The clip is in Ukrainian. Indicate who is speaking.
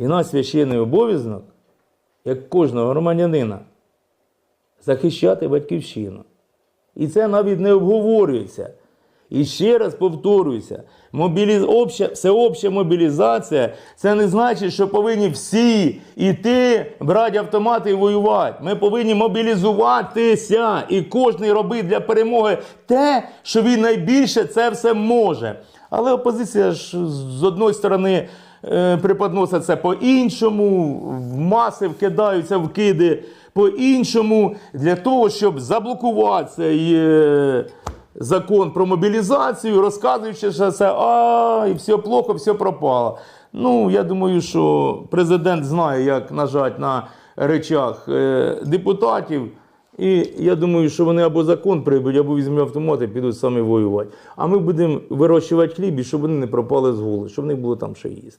Speaker 1: І наш священний обов'язок, як кожного громадянина, захищати батьківщину. І це навіть не обговорюється. І ще раз повторююся, мобіліз... обща... всеобща мобілізація це не значить, що повинні всі йти, брати автомати і воювати. Ми повинні мобілізуватися і кожен робить для перемоги те, що він найбільше це все може. Але опозиція ж з одної сторони е, це по-іншому, в маси вкидаються вкиди по-іншому для того, щоб заблокувати цей е, закон про мобілізацію, розказуючи, що це а, і все плохо, все пропало. Ну, я думаю, що президент знає, як нажати на речах е, депутатів. І я думаю, що вони або закон приймуть, або візьмуть автомат і підуть самі воювати. А ми будемо вирощувати хліб, і щоб вони не пропали з голоду, щоб в них було там що їсти.